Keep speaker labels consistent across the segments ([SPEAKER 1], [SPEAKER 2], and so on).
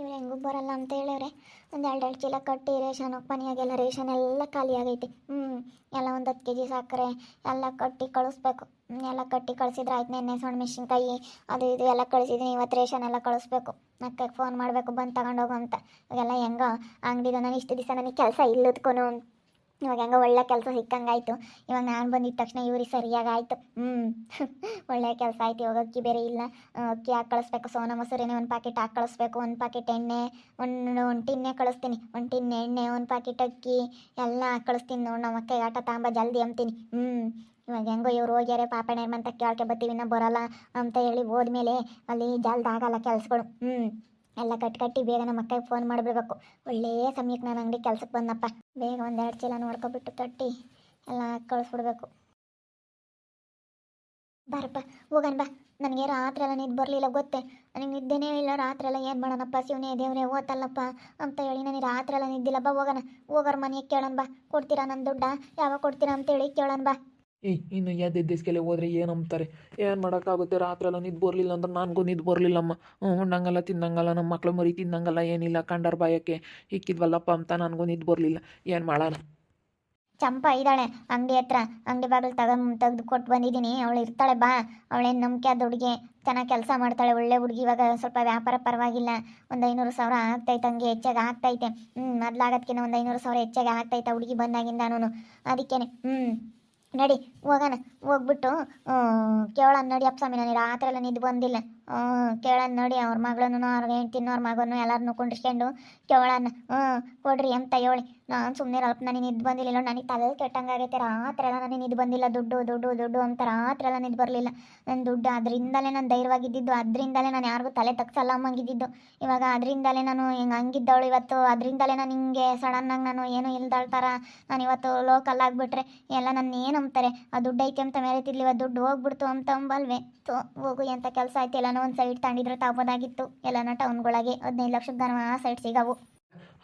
[SPEAKER 1] ಇವ್ರು ಹೆಂಗೂ ಬರಲ್ಲ ಅಂತ ಹೇಳವ್ರೆ. ಒಂದು ಎರಡು ಚೀಲ ಕಟ್ಟಿ ರೇಷನ್ ಪನಿಯಾಗೆಲ್ಲ ರೇಷನ್ ಎಲ್ಲ ಖಾಲಿ ಆಗೈತಿ. ಹ್ಞೂ ಎಲ್ಲ ಒಂದು ಹತ್ತು ಕೆ ಜಿ ಸಕ್ಕರೆ ಎಲ್ಲ ಕಟ್ಟಿ ಕಳಿಸ್ಬೇಕು. ಎಲ್ಲ ಕಟ್ಟಿ ಕಳಿಸಿದ್ರೆ ಆಯ್ತು ನೆನ್ನೆ ಸಣ್ಣ ಮೆಣಸಿನ್ಕಾಯಿ, ಅದು ಇದು ಎಲ್ಲ ಕಳಿಸಿದ್ದೀನಿ ಇವತ್ತು ರೇಷನ್ ಎಲ್ಲ ಕಳಿಸ್ಬೇಕು. ಅಕ್ಕಗೆ ಫೋನ್ ಮಾಡಬೇಕು, ಬಂದು ತಗೊಂಡೋಗು ಅಂತ. ಇವಾಗೆಲ್ಲ ಹೆಂಗ? ಅಂಗಡಿದು ನಾನು ಇಷ್ಟು ದಿವಸ ನನಗೆ ಕೆಲಸ ಇಲ್ಲದ್ಕೊನು ಇವಾಗ ಹೆಂಗೋ ಒಳ್ಳೆ ಕೆಲಸ ಸಿಕ್ಕಂಗಾಯ್ತು. ಇವಾಗ ನಾನು ಬಂದಿದ್ದ ತಕ್ಷಣ ಇವ್ರಿಗೆ ಸರಿಯಾಗಿ ಆಯಿತು ಹ್ಞೂ ಒಳ್ಳೆ ಕೆಲಸ ಆಯ್ತು. ಇವಾಗ ಅಕ್ಕಿ ಬೇರೆ ಇಲ್ಲ. ಅಕ್ಕಿ ಹಾಕಿ ಕಳಿಸ್ಬೇಕು. ಸೋನಾ ಮೊಸರಿನೇ ಒಂದು ಪ್ಯಾಕೆಟ್ ಹಾಕಿ ಕಳಿಸ್ಬೇಕು. ಒಂದು ಪ್ಯಾಕೆಟ್ ಎಣ್ಣೆ, ಒಂದು ಒಂದು ಟಿನ್ನೆ ಕಳಿಸ್ತೀನಿ. ಒಂದು ಟಿನ್ ಎಣ್ಣೆ, ಒಂದು ಪ್ಯಾಕೆಟ್ ಅಕ್ಕಿ ಎಲ್ಲ ಹಾಕಿ ಕಳಿಸ್ತೀನಿ ನೋಡಿ ನಮ್ಮ ಅಕ್ಕಗೆ. ಆಟ ತಾಂಬ ಜಲ್ದಿ ಅಂತೀನಿ ಹ್ಞೂ ಇವಾಗ ಹೆಂಗೋ ಇವ್ರು ಹೋಗ್ಯಾರೆ. ಪಾಪಣ್ಣ ಅಂತ ಕೇಳ್ಕೆ ಬರ್ತೀವಿ. ನಾ ಬರಲ್ಲ ಅಂತ ಹೇಳಿ ಹೋದ್ಮೇಲೆ ಅಲ್ಲಿ ಜಲ್ದಾಗಲ್ಲ ಕೆಲ್ಸಗಳು. ಹ್ಞೂ ಎಲ್ಲ ಕಟ್ ಕಟ್ಟಿ ಬೇಗ ನಮ್ಮ ಅಕ್ಕಗೆ ಫೋನ್ ಮಾಡಿಬಿಡ್ಬೇಕು. ಒಳ್ಳೆಯ ಸಮಯಕ್ಕೆ ನಾನು ಅಂಗಡಿ ಕೆಲ್ಸಕ್ಕೆ ಬಂದಪ್ಪ ಬೇಗ ಒಂದೆರಡು ಚೀಲ ನೋಡ್ಕೊಬಿಟ್ಟು ಕಟ್ಟಿ ಎಲ್ಲ ಕಳಿಸ್ಬಿಡ್ಬೇಕು. ಬಾರಪ್ಪ, ಹೋಗಣ ಬಾ. ನನಗೆ ರಾತ್ರಿ ಎಲ್ಲ ನಿದ್ದೆ ಬರಲಿಲ್ಲ ಗೊತ್ತೇ. ನನಗೆ ನಿದ್ದೆನೇ ಇಲ್ಲ, ರಾತ್ರಿ ಎಲ್ಲ ಏನು ಮಾಡೋಣಪ್ಪ ಶಿವನೇ ದೇವನೇ ಓತಲ್ಲಪ್ಪ ಅಂತ ಹೇಳಿ ನನಗೆ ರಾತ್ರಿ ಎಲ್ಲ ನಿದ್ದಿಲ್ಲ. ಬಾ, ಹೋಗೋಣ. ಹೋಗೋರ ಮನೆಗೆ ಕೇಳೋಣ ಬಾ. ಕೊಡ್ತೀರಾ ನನ್ನ ದುಡ್ಡ? ಯಾವಾಗ ಕೊಡ್ತೀರಾ ಅಂತೇಳಿ ಕೇಳೋಣ ಬಾ.
[SPEAKER 2] ಏಯ್, ಇನ್ನು ಎದ್ದೆದ್ದೆಸ್ಕೆಲೆ ಹೋದ್ರೆ ಏನು ಅಂಬ್ತಾರೆ? ಏನು ಮಾಡೋಕ್ಕಾಗುತ್ತೆ ರಾತ್ರಿ ಎಲ್ಲ ನಿದ್ದು ಬರಲಿಲ್ಲ ಅಂದ್ರೆ ನನಗೂ ನಿದ್ದು ಬರಲಿಲ್ಲಮ್ಮ. ಹ್ಞೂ ಉಣ್ಣಂಗಲ್ಲ, ತಿನ್ನಂಗಲ್ಲ ನಮ್ಮ ಮಕ್ಳು ಮರಿ ತಿನ್ನಂಗಲ್ಲ, ಏನಿಲ್ಲ, ಕಂಡರ್ ಬಾಯಕ್ಕೆ ಇಕ್ಕಿದ್ವಲ್ಲಪ್ಪ ಅಂತ ನನಗೂ ನಿದ್ದು ಬರಲಿಲ್ಲ. ಏನು ಮಾಡೋಣ?
[SPEAKER 1] ಚಂಪ ಇದ್ದಾಳೆ, ಅಂಗಡಿ ಹತ್ರ. ಅಂಗಡಿ ಬಾಗಿಲು ತಗೊಂಡು ತೆಗೆದು ಕೊಟ್ಟು ಬಂದಿದ್ದೀನಿ. ಅವಳು ಇರ್ತಾಳೆ, ಬಾ. ಅವಳೇನು ನಂಬಿಕೆ ಆದ ಹುಡುಗಿ? ಚೆನ್ನಾಗಿ ಕೆಲಸ ಮಾಡ್ತಾಳೆ, ಒಳ್ಳೆ ಹುಡುಗಿ. ಇವಾಗ ಸ್ವಲ್ಪ ವ್ಯಾಪಾರ ಪರವಾಗಿಲ್ಲ. ಒಂದು ಐನೂರು ಸಾವಿರ ಆಗ್ತೈತೆ ಹಂಗೆ, ಹೆಚ್ಚಾಗಿ ಆಗ್ತೈತೆ. ಹ್ಞೂ ಮೊದ್ಲಾಗೋದ್ಕಿಂತ ಒಂದು ಐನೂರು ಸಾವಿರ ಹೆಚ್ಚಾಗಿ ಆಗ್ತೈತೆ ಹುಡುಗಿ ಬಂದಾಗಿಂದಾನು ಅದಕ್ಕೇನೆ ಹ್ಞೂ ನಡಿ, ಹೋಗೋಣ. ಹೋಗ್ಬಿಟ್ಟು ಕೇಳೋಣ ನಡಿ ಅಪ್ಪ ಸ್ವಾಮಿ ನನಗೆ ರಾತ್ರಿ ಎಲ್ಲ ನಿದ್ದು ಬಂದಿಲ್ಲ. ಕೇಳೋಣ ನೋಡಿ ಅವ್ರ ಮಗಳನ್ನು ಅವ್ರ ಹೆಂಡ್ತಿನ ಅವ್ರ ಮಗನ್ನು ಎಲ್ಲರನ್ನೂ ಕುಂಡಿಸ್ಕೊಂಡು ಕೇಳೋಣ ಹ್ಞೂ ಕೊಡ್ರಿ ಅಂತ ಹೇಳಿ. ನಾನು ಸುಮ್ಮನೆ ಅಲ್ಪ ನನಗೆ ನಿದ್ದು ಬಂದಿಲ್ಲ. ನನಗೆ ತಲೆ ಕೆಟ್ಟಂಗಾಗೈತೆ ರಾತ್ರಿ ಎಲ್ಲ ನನಗೆ ನಿದ್ದು ಬಂದಿಲ್ಲ. ದುಡ್ಡು ದುಡ್ಡು ದುಡ್ಡು ಅಂತ ರಾತ್ರಿ ಎಲ್ಲ ನಿದ್ದು ಬರಲಿಲ್ಲ. ನನ್ನ ದುಡ್ಡು ಅದರಿಂದಲೇ ನಾನು ಧೈರ್ಯವಾಗಿದ್ದಿದ್ದು, ಅದರಿಂದಲೇ ನಾನು ಯಾರಿಗೂ ತಲೆ ತಗ್ಸಲ್ಲ ಅಮ್ಮಂಗಿದ್ದಿದ್ದು ಇವಾಗ ಅದರಿಂದಲೇ ನಾನು ಹಿಂಗೆ ಹಂಗಿದ್ದವಳು ಇವತ್ತು? ಅದರಿಂದಲೇ ನಾನು ಹಿಂಗೆ ಸಡನ್ನಾಗಿ ನಾನು ಏನು ಇಲ್ದಾಳ್ತಾರ? ನಾನು ಇವತ್ತು ಲೋಕಲ್ ಆಗಿಬಿಟ್ರೆ ಎಲ್ಲ ನನ್ನ ಏನು ಅಂತಾರೆ ಆ ದುಡ್ಡು ಐತೆ ಅಂತ ಮೇರೆತಿರ್ಲಿ ಇವತ್ತು ದುಡ್ಡು ಹೋಗ್ಬಿಡ್ತು ಅಂತ ಅಂಬಲ್ವೆ. ತೋ ಹೋಗು ಎಂಥ ಕೆಲಸ ಆಯ್ತು. ಎಲ್ಲನೋ ಒಂದು ಸೈಡ್ ತಗೊಂಡಿದ್ರೆ ತಾವೋದಾಗಿತ್ತು ಎಲ್ಲನ ಟೌನ್ಗಳಿಗೆ ಹದಿನೈದು ಲಕ್ಷದ ಆ ಸೈಡ್ ಸಿಗವು.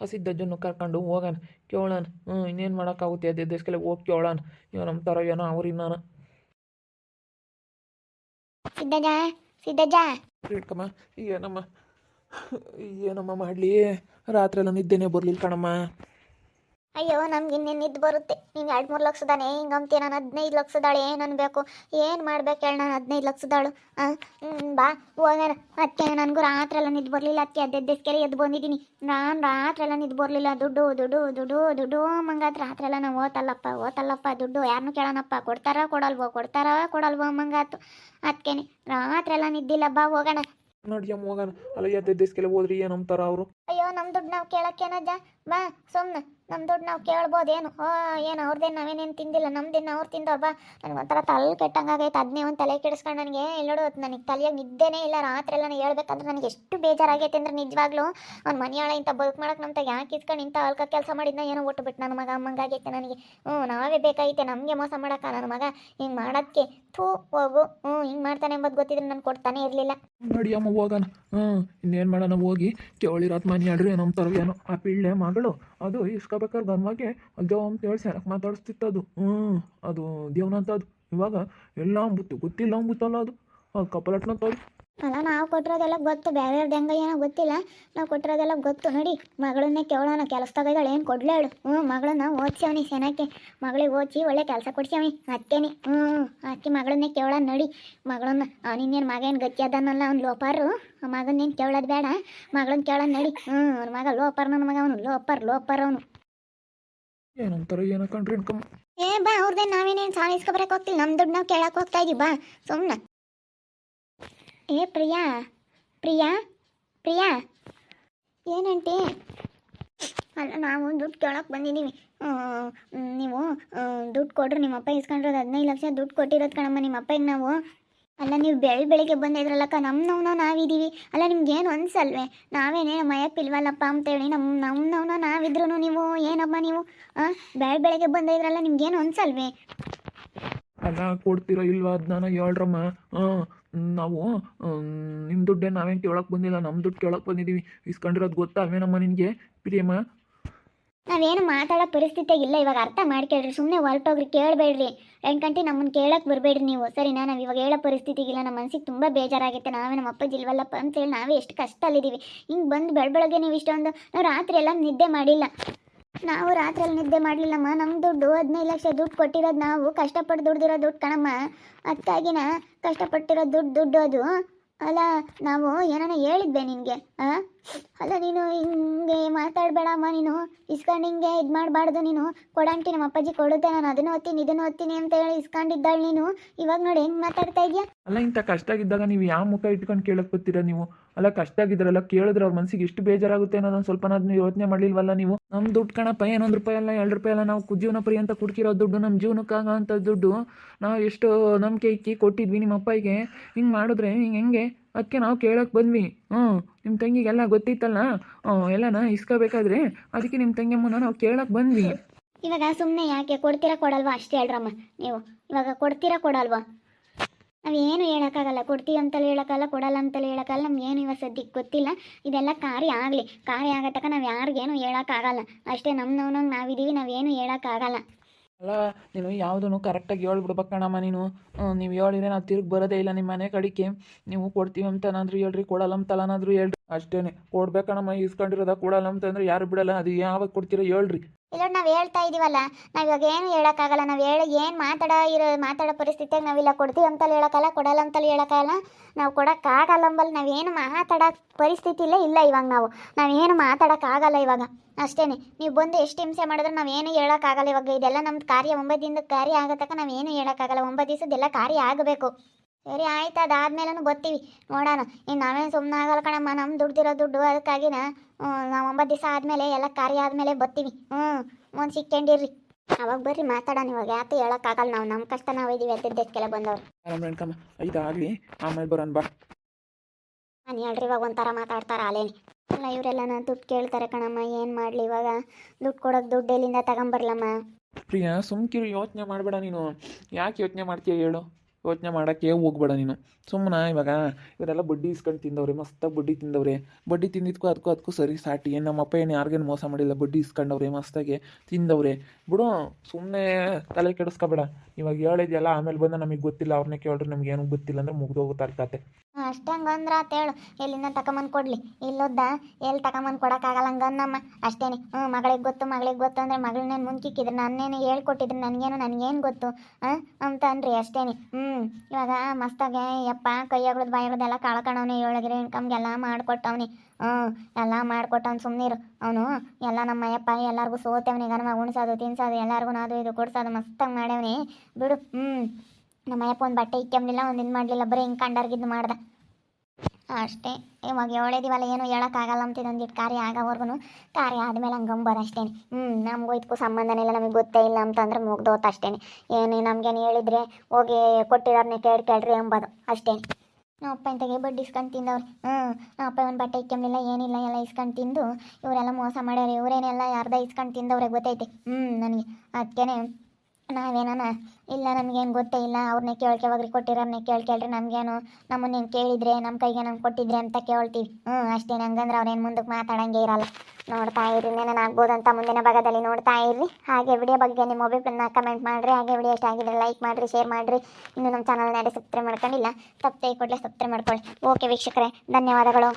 [SPEAKER 2] ಹಸಿದ್ದಜ್ಜನ್ನು ಕರ್ಕೊಂಡು ಹೋಗನ್ ಕೇಳೋಣ ಹ್ಞೂ ಇನ್ನೇನು ಮಾಡೋಕ್ಕಾಗುತ್ತೆ? ದೇಶಕ್ಕೆಲ್ಲ ಹೋಗಿ ಕೇಳೋಣ. ಇವ ನಮ್ಮ ಥರ ಏನೋ ನಾನು
[SPEAKER 1] ಸಿದ್ದಜ ಸಿದ್ದಜ
[SPEAKER 2] ಇಟ್ಕಮ್ಮ ಏನಮ್ಮ ಏನಮ್ಮ ಮಾಡಲಿ? ರಾತ್ರಿ ಎಲ್ಲ ನಿದ್ದೆನೇ ಬರಲಿಲ್ಲ ಕಣಮ್ಮ.
[SPEAKER 1] ಅಯ್ಯೋ ನಮ್ಗೆ ಇನ್ನೇನು ನಿದ್ದು ಬರುತ್ತೆ. ನೀನು ಎರಡು ಮೂರು ಲಕ್ಷದಾನೆ ಹಿಂಗೆ ಅಂತೀಯ ನಾನು ಹದಿನೈದು ಲಕ್ಷದಾಳೆ ಏನು ಅನ್ಬೇಕು? ಏನು ಮಾಡ್ಬೇಕು ಹೇಳಿ ನಾನು ಹದಿನೈದು ಲಕ್ಷದಾಳು? ಹ್ಮ್ ಬಾ. ಹೋಗ್ಯಾರ. ಅತ್ತೆ ನನಗೂ ರಾತ್ರಿ ಎಲ್ಲ ನಿದ್ದು ಬರಲಿಲ್ಲ. ಅತ್ತೆ ಅದ್ದೆದ್ದೆಸ್ಕೆರೆ ಎದ್ದು ಬಂದಿದ್ದೀನಿ. ನಾನು ರಾತ್ರಿ ಎಲ್ಲ ನಿದ್ದು ಬರಲಿಲ್ಲ. ದುಡ್ಡು ದುಡ್ಡು ದುಡ್ಡು ದುಡ್ಡು ಮಂಗಾತ್ ರಾತ್ರಿ ಎಲ್ಲ ನಾವು ಓತಲ್ಲಪ್ಪ ಓತಲ್ಲಪ್ಪ ದುಡ್ಡು. ಯಾರನ್ನೂ ಕೇಳೋಣಪ್ಪ. ಕೊಡ್ತಾರ ಕೊಡಲ್ವೋ? ಕೊಡ್ತಾರ ಕೊಡಲ್ವೋ ಮಂಗಾತು? ಅದಕ್ಕೇನೆ ರಾತ್ರಿ ಎಲ್ಲ ನಿದ್ದಿಲ್ಲ. ಬಾ ಹೋಗೋಣ.
[SPEAKER 2] ನಡಿಯಮ್ಮ ಹೋಗೋಣ. ಅಲ್ಲ ಹೋದ್ರಿ ಏನು ಅಂತಾರ ಅವರು?
[SPEAKER 1] ಅಯ್ಯೋ ನಮ್ಮ ದುಡ್ಡು ನಾವು ಕೇಳಕ್ಕೇನಜ್ಜ ಬಾ ಸುಮ್ಮನೆ ನಮ್ಮ ದುಡ್ಡು ನಾವು ಕೇಳ್ಬೋದೇನು? ಓ ಏನು ಅವ್ರದ್ದೇನು ನಾವೇನೇನು ತಿಂದಿಲ್ಲ, ನಮ್ದೇನು ಅವ್ರು ತಿಂದವ್ರು ಬಾ. ನನಗೆ ಒಂಥರ ತಲೆ ಕೆಟ್ಟಂಗಾಗೈತೆ ಅದನ್ನೇ ಒಂದು ತಲೆ ಕೆಡಿಸ್ಕೊಂಡು ನನಗೆ ಎಲ್ಲೋಡು ನನಗೆ ತಲೆಯಾಗ ನಿದ್ದೆನೇ ಇಲ್ಲ, ರಾತ್ರಿ ಎಲ್ಲ ಹೇಳ್ಬೇಕಂದ್ರೆ ನನಗೆ ಎಷ್ಟು ಬೇಜಾರಾಗೈತೆ ಅಂದ್ರೆ ನಿಜವಾಗ್ಲೂ ಅವ್ನು ಮನೆಯಾಳ ಇಂಥ ಬದುಕು ಮಾಡೋಕೆ ನಮ್ಮ ಯಾಕೆ ಇಸ್ಕೊಂಡು ಇಂಥ ಅಲ್ಕ ಕೆಲಸ ಮಾಡಿದ್ನ ಏನೋ ಬಿಟ್ಟು ನನ್ನ ಮಗ ಅಮ್ಮಂಗಾಗೈತೆ ನನಗೆ. ಹ್ಞೂ, ನಾವೇ ಬೇಕಾಗೈತೆ ನಮಗೆ ಮೋಸ ಮಾಡಕ್ಕ ನನ್ನ ಮಗ ಹಿಂಗೆ ಮಾಡೋದಕ್ಕೆ ಥೂ, ಹೋಗು. ಹ್ಞೂ, ಹಿಂಗೆ ಮಾಡ್ತಾನೆ ಎಂಬುದು ಗೊತ್ತಿದ್ರೆ ನಾನು ಕೊಡ್ತಾನೆ ಇರಲಿಲ್ಲ.
[SPEAKER 2] ನಡಿಯಮ್ಮ ಹೋಗೋಣ. ಹ್ಞೂ, ಇನ್ನೇನು ಮಾಡೋಣ, ಹೋಗಿ. ಕೇಳಿರೋದು ಮನೆ ಆಡ್ರಿ ಅಂತಾರೋ ಏನೋ. ಆ ಪಿಳ್ಳೆ ಮಗಳು ಅದು ಇಸ್ಕೋಬೇಕಾದ್ರೆ ಗನ್ಮಗೆ ದೇವ್ ಅಂತ ಹೇಳಿ ಸೆನಕ್ಕೆ ಮಾತಾಡಿಸ್ತಿತ್ತದು. ಹ್ಞೂ ಅದು ದೇವ್ನಂತದು. ಇವಾಗ ಎಲ್ಲ ಅಂಬುತ್ತು. ಗೊತ್ತಿಲ್ಲ ಅಂಬುತ್ತಲ್ಲ ಅದು. ಅದು ಕಪಲಟ್ನಂತದು.
[SPEAKER 1] ಅಲ್ಲ ನಾವು ಕೊಟ್ಟಿರೋದೆಲ್ಲ ಗೊತ್ತು. ಬೇರೆಯವ್ರದ್ದು ಹೆಂಗ ಏನೋ ಗೊತ್ತಿಲ್ಲ. ನಾವು ಕೊಟ್ಟಿರೋದೆಲ್ಲ ಗೊತ್ತು. ನೋಡಿ ಮಗಳನ್ನೇ ಕೇಳೋಣ. ಕೆಲಸದಾಗ ಇದ್ದಾಳೆ. ಏನು ಕೊಡ್ಲೇ ಹೇಳು ಹ್ಞೂ ಮಗಳನ್ನ ಓದಿಸ್ಯವನಿ ಸೆನಕ್ಕೆ ಮಗಳಿಗೆ ಓದಿಸಿ ಒಳ್ಳೆ ಕೆಲಸ ಕೊಡ್ಸವನಿ ಅತ್ತೇನಿ. ಹ್ಞೂ ಅಕ್ಕಿ ಮಗಳನ್ನೇ ಕೇಳೋಣ ನೋಡಿ. ಮಗಳನ್ನ ಅವನಿನ್ನೇನು ಮಗ ಏನು ಗತಿ ಅದಾನಲ್ಲ ಅವ್ನು ಲೋಪಾರು. ಆ ಮಗನ್ನೇನು ಕೇಳೋದು ಬೇಡ. ಮಗಳನ್ನ ಕೇಳೋಣ ನಡಿ. ಹ್ಞೂ ಅವ್ನ ಮಗ ಲೋಪರ್ ನನ್ನ ಮಗ ಅವನು ಲೋಪರ್ ಲೋಪರ್ ಅವನು.
[SPEAKER 2] ಏನಂತಾರೆ ಏನೋ ಕಂಡ್ರಿ
[SPEAKER 1] ಏ ಬಾ ಅವ್ರದ್ದೇನು ನಾವೇನೇನು ಸಾಲಿಸ್ಕೊಬರಕ್ಕೆ ಹೋಗ್ತಿಲ್ಲ ನಮ್ಮ ದುಡ್ಡು ನಾವು ಕೇಳಕ್ಕೆ ಹೋಗ್ತಾ ಇದೀವಿ ಬಾ. ಸುಮ್ಮನೆ ಏ, ಪ್ರಿಯಾ. ಪ್ರಿಯಾ. ಪ್ರಿಯಾ. ಏನಂತೆ ಅಲ್ಲ, ನಾವು ದುಡ್ಡು ಕೇಳೋಕೆ ಬಂದಿದ್ದೀವಿ ನೀವು ದುಡ್ಡು ಕೊಡ್ರಿ ನಿಮ್ಮಪ್ಪ ಇಸ್ಕೊಂಡಿರೋದು ಹದಿನೈದು ಲಕ್ಷ ದುಡ್ಡು ಕೊಟ್ಟಿರೋದು ಕಣಮ್ಮ, ನಿಮ್ಮ ಅಪ್ಪಗೆ ನಾವು. ಅಲ್ಲ, ನೀವು ಬೆಳ್ ಬೆಳಿಗ್ಗೆ ಬಂದಿದ್ರಲ್ಲಕ್ಕ ನಮ್ಮ ನೋವ್ನ ನಾವಿದ್ದೀವಿ ಅಲ್ಲ, ನಿಮ್ಗೇನು ಅನ್ಸಲ್ವೇ? ನಾವೇನೇ ಮಯಕ್ಕೆ ಇಲ್ವಲ್ಲಪ್ಪ ಅಂತೇಳಿ ನಮ್ಮ ನಮ್ಮ ನೋವ್ನ ನಾವಿದ್ರು ನೀವು, ಏನಪ್ಪ ನೀವು? ಬೆಳ್ ಬೆಳಿಗ್ಗೆ ಬಂದಿದ್ರಲ್ಲ, ನಿಮ್ಗೇನು ಅನ್ಸಲ್ವೇ?
[SPEAKER 2] ಅಲ್ಲ ಕೊಡ್ತೀರಾ ಇಲ್ವಾ ಅದನ್ನ ಹೇಳ್ರಮ್ಮ. ಹಾಂ ನಾವು ನಿಮ್ಮ ದುಡ್ಡೇ ನಾವೇನು ಕೇಳೋಕೆ ಬಂದಿಲ್ಲ ನಮ್ಮ ದುಡ್ಡು ಕೇಳಕ್ಕೆ ಬಂದಿದ್ದೀವಿ ಇಸ್ಕೊಂಡಿರೋದು ಗೊತ್ತಾ ಅವೇನಮ್ಮ ನಿನಗೆ? ಪ್ರಿಯಮ್ಮ.
[SPEAKER 1] ನಾವೇನು ಮಾತಾಡೋ ಪರಿಸ್ಥಿತಿ ಇಲ್ಲ, ಇವಾಗ ಅರ್ಥ ಮಾಡ್ಕೇಳ್ರಿ ಸುಮ್ಮನೆ ಹೊರಟೋಗ್ರಿ, ಕೇಳಬೇಡ್ರಿ. ಗಂಟೆ ನಮ್ಮನ್ನು ಕೇಳಕ್ಕೆ ಬರಬೇಡ್ರಿ ನೀವು. ಸರಿನಾ? ನಾವು ಇವಾಗ ಹೇಳೋ ಪರಿಸ್ಥಿತಿಗಿಲ್ಲ ನಮ್ಮ ಮನಸ್ಸಿಗೆ ತುಂಬ ಬೇಜಾರಾಗುತ್ತೆ ನಾವೇ ನಮ್ಮ ಅಪ್ಪ ಜಿಲ್ವಲ್ಲಪ್ಪ ಅಂತೇಳಿ ನಾವೇ ಎಷ್ಟು ಕಷ್ಟದಲ್ಲಿದ್ದೀವಿ ಹಿಂಗೆ ಬಂದು ಬೆಳಬೆಳಗ್ಗೆ ನೀವು ಇಷ್ಟೊಂದು, ನಾವು ರಾತ್ರಿ ಎಲ್ಲ ನಿದ್ದೆ ಮಾಡಿಲ್ಲ. ನಾವು ರಾತ್ರಿಯಲ್ಲಿ ನಿದ್ದೆ ಮಾಡಲಿಲ್ಲಮ್ಮ. ನಮ್ಮ ದುಡ್ಡು ಹದಿನೈದು ಲಕ್ಷ ದುಡ್ಡು ಕೊಟ್ಟಿರೋದು ನಾವು. ಕಷ್ಟಪಟ್ಟು ದುಡ್ದಿರೋ ದುಡ್ಡು ಕಣಮ್ಮ. ಅದಕ್ಕಾಗಿನ ಕಷ್ಟಪಟ್ಟಿರೋ ದುಡ್ಡು ದುಡ್ಡು ಅದು. ಅಲ್ಲ, ನಾವು ಏನಾನ ಹೇಳಿದ್ದೆ ನಿನಗೆ, ಆ? ಅಲ್ಲ, ನೀನು ಹಿಂಗೆ ಮಾತಾಡಬೇಡಮ್ಮ, ನೀನು ಇಸ್ಕೊಂಡು ಹಿಂಗೆ ಇದು ಮಾಡಬಾರ್ದು, ನೀನು ಕೊಡಂಟಿ ನಮ್ಮ ಅಪ್ಪಾಜಿ ಕೊಡುತ್ತೆ, ನಾನು ಅದನ್ನು ಓದ್ತೀನಿ, ಇದನ್ನು ಓದ್ತೀನಿ ಅಂತ ಹೇಳಿ ಇಸ್ಕೊಂಡಿದ್ದಾಳೆ ನೀನು. ಇವಾಗ ನೋಡಿ ಹೆಂಗೆ ಮಾತಾಡ್ತಾ ಇದೆಯಾ?
[SPEAKER 2] ಅಲ್ಲ, ಇಂಥ ಕಷ್ಟ ಆಗಿದ್ದಾಗ ನೀವು ಯಾವ ಮುಖ ಇಟ್ಕೊಂಡು ಕೇಳಕ್ ಬರ್ತೀರಾ ನೀವು? ಅಲ್ಲ ಕಷ್ಟ ಆಗಿದ್ರಲ್ಲ ಕೇಳಿದ್ರೆ ಅವ್ರ ಮನಸ್ಸಿಗೆ ಎಷ್ಟು ಬೇಜಾರಾಗುತ್ತೆ ಅನ್ನೋದೊಂದು ಸ್ವಲ್ಪ ಯೋಚನೆ ಮಾಡಲಿಲ್ವಲ್ಲ ನೀವು? ನಮ್ಮ ದುಡ್ಡು ಕಣಪ್ಪ ಏನೊಂದು ರೂಪಾಯಿ ಅಲ್ಲ, ಎರಡು ರೂಪಾಯಿ ಅಲ್ಲ, ನಾವು ಜೀವನ ಪರ್ಯಂತ ಕುಡ್ಕಿರೋ ದುಡ್ಡು ನಮ್ಮ ಜೀವನಕ್ಕಾಗೋಂಥ ದುಡ್ಡು, ನಾವು ಎಷ್ಟು ನಂಬಿಕೆ ಇಕ್ಕಿ ಕೊಟ್ಟಿದ್ವಿ ನಿಮ್ಮ ಅಪ್ಪಾಯಿಗೆ. ಹಿಂಗೆ ಮಾಡಿದ್ರೆ ಹಿಂಗೆ ಹೆಂಗೆ? ಅದಕ್ಕೆ ನಾವು ಕೇಳೋಕೆ ಬಂದ್ವಿ. ಹ್ಞೂ ನಿಮ್ಮ ತಂಗಿಗೆಲ್ಲ ಗೊತ್ತಿತ್ತಲ್ಲ? ಎಲ್ಲನ ಇಸ್ಕೋಬೇಕಾದ್ರೆ ಅದಕ್ಕೆ ನಿಮ್ಮ ತಂಗಿಯಮ್ಮನ ನಾವು ಕೇಳೋಕೆ ಬಂದ್ವಿ.
[SPEAKER 1] ಇವಾಗ ಸುಮ್ಮನೆ ಯಾಕೆ ಕೊಡ್ತೀರಾ ಕೊಡಲ್ವಾ? ಅಷ್ಟೇ ಹೇಳ್ರಮ್ಮ ನೀವು. ಇವಾಗ ಕೊಡ್ತೀರಾ ಕೊಡಲ್ವಾ? ನಾವೇನು ಹೇಳೋಕ್ಕಾಗಲ್ಲ. ಕೊಡ್ತೀವಿ ಅಂತಲೇ ಹೇಳೋಕ್ಕಲ್ಲ ಕೊಡಲ್ಲ ಅಂತಲೇ ಹೇಳೋಕ್ಕಲ್ಲ ನಮ್ಗೆ ಏನು ಇವಾಗ ಸದ್ಯಕ್ಕೆ ಗೊತ್ತಿಲ್ಲ. ಇದೆಲ್ಲ ಕಾರ್ಯ ಆಗಲಿ. ಕಾರ್ಯ ಆಗೋ ತನಕ ನಾವು ಯಾರಿಗೇನು ಹೇಳೋಕ್ಕಾಗಲ್ಲ. ಅಷ್ಟೇ ನಮ್ಮ ನೋವು ನಾವಿದ್ದೀವಿ, ನಾವೇನು ಹೇಳೋಕ್ಕಾಗಲ್ಲ.
[SPEAKER 2] ಅಲ್ಲ, ನೀನು ಯಾವುದೂ ಕರೆಕ್ಟಾಗಿ ಹೇಳ್ಬಿಡ್ಬೇಕಣ್ಣಮ್ಮ ನೀನು. ನೀವು ಹೇಳಿದ್ರೆ ನಾವು ತಿರುಗಿ ಬರೋದೇ ಇಲ್ಲ ನಿಮ್ಮ ಮನೆ ಕಡೆಗೆ ನೀವು ಕೊಡ್ತೀವಿ ಅಂತನಾದ್ರೂ ಹೇಳ್ರಿ, ಕೊಡಲ್ಲ ಅಂತಲನಾದ್ರೂ ಹೇಳ್ರಿ. ಅಷ್ಟೇ ಕೊಡ್ಬೇಕಣ್ಣಮ್ಮ ಇಸ್ಕೊಂಡಿರೋದ ಕೊಡಲ್ಲ ಅಂತಂದ್ರೆ ಯಾರು ಬಿಡಲ್ಲ, ಅದು ಯಾವಾಗ ಕೊಡ್ತೀರೋ ಹೇಳ್ರಿ.
[SPEAKER 1] ಇಲ್ಲ, ನಾವು ಹೇಳ್ತಾ ಇದೀವಲ್ಲ, ನಾವು ಇವಾಗ ಏನು ಹೇಳೋಕ್ಕಾಗಲ್ಲ, ನಾವು ಹೇಳಿ ಏನು ಮಾತಾಡೋ ಇರೋ, ಮಾತಾಡೋ ಪರಿಸ್ಥಿತಿಯಾಗ ನಾವಿಲ್ಲ ಕೊಡ್ತೀವಿ ಅಂತಲ್ಲಿ ಹೇಳೋಕ್ಕಲ್ಲ ಕೊಡಲ್ಲ ಅಂತಲ್ಲಿ ಹೇಳೋಕ್ಕಾಗಲ್ಲ, ನಾವು ಕೊಡೋಕ್ಕಾಗಲ್ಲ ಅಂಬಲ್ಲಿ ನಾವೇನು ಮಾತಾಡೋ ಪರಿಸ್ಥಿತಿ ಇಲ್ಲ ಇವಾಗ ನಾವು. ನಾವೇನು ಮಾತಾಡೋಕ್ಕಾಗಲ್ಲ ಇವಾಗ. ಅಷ್ಟೇ ನೀವು ಬಂದು ಎಷ್ಟು ಹಿಂಸೆ ಮಾಡಿದ್ರೆ ನಾವೇನು ಹೇಳೋಕ್ಕಾಗಲ್ಲ ಇವಾಗ. ಇದೆಲ್ಲ ನಮ್ಮ ಕಾರ್ಯ ಒಂಬತ್ತು ದಿನದ ಕಾರ್ಯ ಆಗೋ ತನಕ ನಾವೇನು ಹೇಳೋಕ್ಕಾಗಲ್ಲ. ಒಂಬತ್ತು ದಿವಸದ್ದೆಲ್ಲ ಕಾರ್ಯ ಆಗಬೇಕು. ಸರಿ ಆಯ್ತು ಅದಾದ್ಮೇಲೂ ಬರ್ತೀವಿ ನೋಡೋಣ. ಇನ್ನು ನಾವೇನು ಸುಮ್ಮನೆ ಆಗಲ್ಲ ಕಣಮ್ಮ ನಮ್ಮ ದುಡ್ದಿರೋ ದುಡ್ಡು ಅದಕ್ಕಾಗಿನ ನಾವು ಒಂಬತ್ತು ದಿವಸ ಆದಮೇಲೆ ಎಲ್ಲ ಕಾರ್ಯ ಆದಮೇಲೆ ಬರ್ತೀವಿ. ಹ್ಞೂ ಒಂದು ಸಿಕ್ಕೊಂಡಿರ್ರಿ ಅವಾಗ ಬರ್ರಿ ಮಾತಾಡೋಣ ಇವಾಗ. ಯಾತು ಹೇಳೋಕ್ಕಾಗಲ್ಲ ನಾವು. ನಮ್ಮ ಕಷ್ಟ ನಾವು ಇದೀವಿ ಬಂದವ್ರು.
[SPEAKER 2] ಆಗಲಿ ರೇಣುಕಮ್ಮ ಇದಾಗಲಿ ಆಮೇಲೆ ಬರೋಣ ಬಾ.
[SPEAKER 1] ನಾನು ಹೇಳ್ರಿ ಇವಾಗ ಒಂಥರ ಮಾತಾಡ್ತಾರೆ ಆಲೇನಿ ಅಲ್ಲ ಇವರೆಲ್ಲ ನಾನು ದುಡ್ಡು ಕೇಳ್ತಾರೆ ಕಣಮ್ಮ ಏನು ಮಾಡಲಿ ಇವಾಗ? ದುಡ್ಡು ಕೊಡೋಕೆ ದುಡ್ಡು ಎಲ್ಲಿಂದ ತಗೊಂಬರ್ಲಮ್ಮ?
[SPEAKER 2] ಪ್ರಿಯಾ ಸುಮ್ಕಿರು ಯೋಚನೆ ಮಾಡಬೇಡ ನೀನು. ಯಾಕೆ ಯೋಚನೆ ಮಾಡ್ತೀಯ ಹೇಳು? ಯೋಚನೆ ಮಾಡೋಕ್ಕೆ ಹೋಗ್ಬೇಡ ನೀನು. ಸುಮ್ಮನೆ ಇವಾಗ ಇವರೆಲ್ಲ ಬಡ್ಡಿ ಇಸ್ಕೊಂಡು ತಿಂದವ್ರೆ, ಮಸ್ತಾಗಿ ಬಡ್ಡಿ ತಿಂದವ್ರೆ. ಬಡ್ಡಿ ತಿಂದಿದ್ಕೂ ಅದಕ್ಕೂ ಅದಕ್ಕೂ ಸರಿ, ಸಾಟಿ. ಏನು ನಮ್ಮಪ್ಪ ಏನು ಯಾರಿಗೇನು ಮೋಸ ಮಾಡಿಲ್ಲ, ಬಡ್ಡಿ ಇಸ್ಕೊಂಡವ್ರೆ, ಮಸ್ತಾಗಿ ತಿಂದವ್ರೆ. ಬಿಡು ಸುಮ್ಮನೆ ತಲೆ ಕೆಡಿಸ್ಕೊಬೇಡ. ಇವಾಗ ಹೇಳಿದ್ಯಲ್ಲ, ಆಮೇಲೆ ಬಂದು ನಮಗೆ ಗೊತ್ತಿಲ್ಲ ಅವ್ರನ್ನೇ ಕೇಳ್ರಿ ನಮ್ಗೆ ಏನೂ ಗೊತ್ತಿಲ್ಲ ಅಂದ್ರೆ ಮುಗ್ದೋಗುತ್ತೆ ಕತೆ.
[SPEAKER 1] ಅಷ್ಟೇ ಹಂಗಂದ್ರೆ ಹೇಳು. ಎಲ್ಲಿಂದ ತಕೊಂಬಂದು ಕೊಡ್ಲಿ? ಇಲ್ಲೊದ್ದ ಎಲ್ಲಿ ತಗೊಂಬಂದು ಕೊಡೋಕ್ಕಾಗಲ್ಲ ಹಂಗನ್ನಮ್ಮ ಅಷ್ಟೇನೆ. ಹ್ಞೂ ಮಗಳಿಗೆ ಗೊತ್ತು ಮಗಳಿಗೆ ಗೊತ್ತು ಅಂದರೆ ಮಗಳನ್ನೇನು ಮುಂಚಿಕ್ಕಿದ್ರು ನನ್ನೇನು ಹೇಳ್ಕೊಟ್ಟಿದ್ರು, ನನಗೇನು ನನಗೇನು ಗೊತ್ತು? ಹಾಂ ಅಂತ ಅನ್ರಿ ಅಷ್ಟೇನೆ. ಹ್ಞೂ ಇವಾಗ ಮಸ್ತಾಗೆ ಯಪ್ಪ ಕೈಯಾಗಳದ್ದು ಬಾಯಿಗಳದೆಲ್ಲ ಕಳ್ಕೊಂಡವ್ನಿ ಏಳಗಿರಿ ಇನ್ಕಮ್ಗೆಲ್ಲ ಮಾಡಿಕೊಟ್ಟವ್ನಿ. ಹ್ಞೂ ಎಲ್ಲ ಮಾಡ್ಕೊಟ್ಟವ್ನು ಸುಮ್ಮನಿರು ಅವನು ಎಲ್ಲ ನಮ್ಮ ಅಯ್ಯಪ್ಪ, ಎಲ್ಲರಿಗೂ ಸೋತವ್ನಿ ಗನಮ ಉಣ್ಸೋದು, ತಿನ್ಸೋದು ಎಲ್ಲರಿಗೂ ಅದು ಇದು ಕೊಡ್ಸೋದು, ಮಸ್ತಾಗಿ ಮಾಡ್ಯವ್ನಿ. ಬಿಡು. ಹ್ಞೂ ನಮ್ಮ ಅಯ್ಯಪ್ಪ ಒಂದು ಬಟ್ಟೆ ಇಕ್ಕಂಬಲಿಲ್ಲ ಒಂದು ಇದು ಮಾಡಲಿಲ್ಲ, ಬರೀ ಹಿಂಗೆ ಕಂಡರ್ಗಿದ್ದು ಮಾಡ್ದೆ. ಅಷ್ಟೇ, ಇವಾಗ ಹೇಳೇದಿವಲ್ಲ ಏನು ಹೇಳೋಕ್ಕಾಗಲ್ಲ ಅಂತ ಇದೊಂದಿಟ್ಟು ಕಾರ್ಯ ಆಗೋವರೆಗೂ ಕಾರ್ಯ ಆದಮೇಲೆ ಹಂಗಂಬರ್ ಅಷ್ಟೇ ಹ್ಞೂ ನಮಗೂ ಇದಕ್ಕೂ ಸಂಬಂಧನೇ ಇಲ್ಲ, ನಮಗೆ ಗೊತ್ತೇ ಇಲ್ಲ ಅಂತಂದ್ರೆ ಮುಗ್ದೋತು ಅಷ್ಟೇ ಏನು ನಮಗೇನು ಹೇಳಿದ್ರೆ ಹೋಗಿ ಕೊಟ್ಟಿರೋರನ್ನೇ ಕೇಳಿ ಕೇಳ್ರಿ ಎಂಬುದು ಅಷ್ಟೇ ನಮ್ಮ ಅಪ್ಪ ಇಂತಾಗೆ ಬಡ್ಡಿ ಇಸ್ಕೊಂಡು ತಿಂದವ್ರು. ಹ್ಞೂ ನಮ್ಮ ಅಪ್ಪ ಒಂದು ಬಟ್ಟೆ ಇಕ್ಕಂಬಲಿಲ್ಲ ಏನಿಲ್ಲ, ಎಲ್ಲ ಇಸ್ಕೊಂಡು ತಿಂದು, ಇವರೆಲ್ಲ ಮೋಸ ಮಾಡ್ಯಾರ, ಇವರೇನೆಲ್ಲ ಅರ್ಧ ಇಸ್ಕೊಂಡು ತಿಂದವ್ರೆ ಗೊತ್ತೈತೆ. ಹ್ಞೂ ನನಗೆ ಅದಕ್ಕೇನೆ ನಾವೇನಾನ? ಇಲ್ಲ, ನಮಗೇನು ಗೊತ್ತೇ ಇಲ್ಲ. ಅವ್ರನ್ನೇ ಕೇಳ್ಕೊವಾಗ್ರಿ ಕೊಟ್ಟಿರೋರ್ನೇ ಕೇಳಿ, ಕೇಳ್ರಿ ನಮಗೇನು. ನಮ್ಮನ್ನೇನು ಕೇಳಿದ್ರೆ ನಮ್ಮ ಕೈಗೆ ನಮ್ಗೆ ಕೊಟ್ಟಿದ್ರೆ ಅಂತ ಕೇಳ್ತೀವಿ. ಹ್ಞೂ ಅಷ್ಟೇ. ಹಂಗಂದ್ರೆ ಅವ್ರೇನು ಮುಂದಕ್ಕೆ ಮಾತಾಡಂಗೆ ಇರಲ್ಲ. ನೋಡ್ತಾ ಇರ್ರಿ ನಾನು ಅಂತ ಮುಂದಿನ ಭಾಗದಲ್ಲಿ ನೋಡ್ತಾ ಇರ್ರಿ ಹಾಗೆ ವಿಡಿಯೋ ಬಗ್ಗೆ ನಿಮ್ಮ ಮೊಬೈಲ್ನ ಕಮೆಂಟ್ ಮಾಡಿರಿ. ಹಾಗೆ ವಿಡಿಯೋ ಇಷ್ಟ ಆಗಿದ್ರೆ ಲೈಕ್ ಮಾಡಿರಿ ಶೇರ್ ಮಾಡಿರಿ. ಇನ್ನು ನಮ್ಮ ಚಾನಲ್ನ ಸಬ್ಸ್ಕ್ರೈಬ್ ಮಾಡ್ಕೊಂಡಿಲ್ಲ, ತಪ್ಪೇ ಕೊಡಲೇ ಸಬ್ಸ್ಕ್ರೈಬ್ ಮಾಡ್ಕೊಳ್ಳಿ. ಓಕೆ ವೀಕ್ಷಕರೇ, ಧನ್ಯವಾದಗಳು.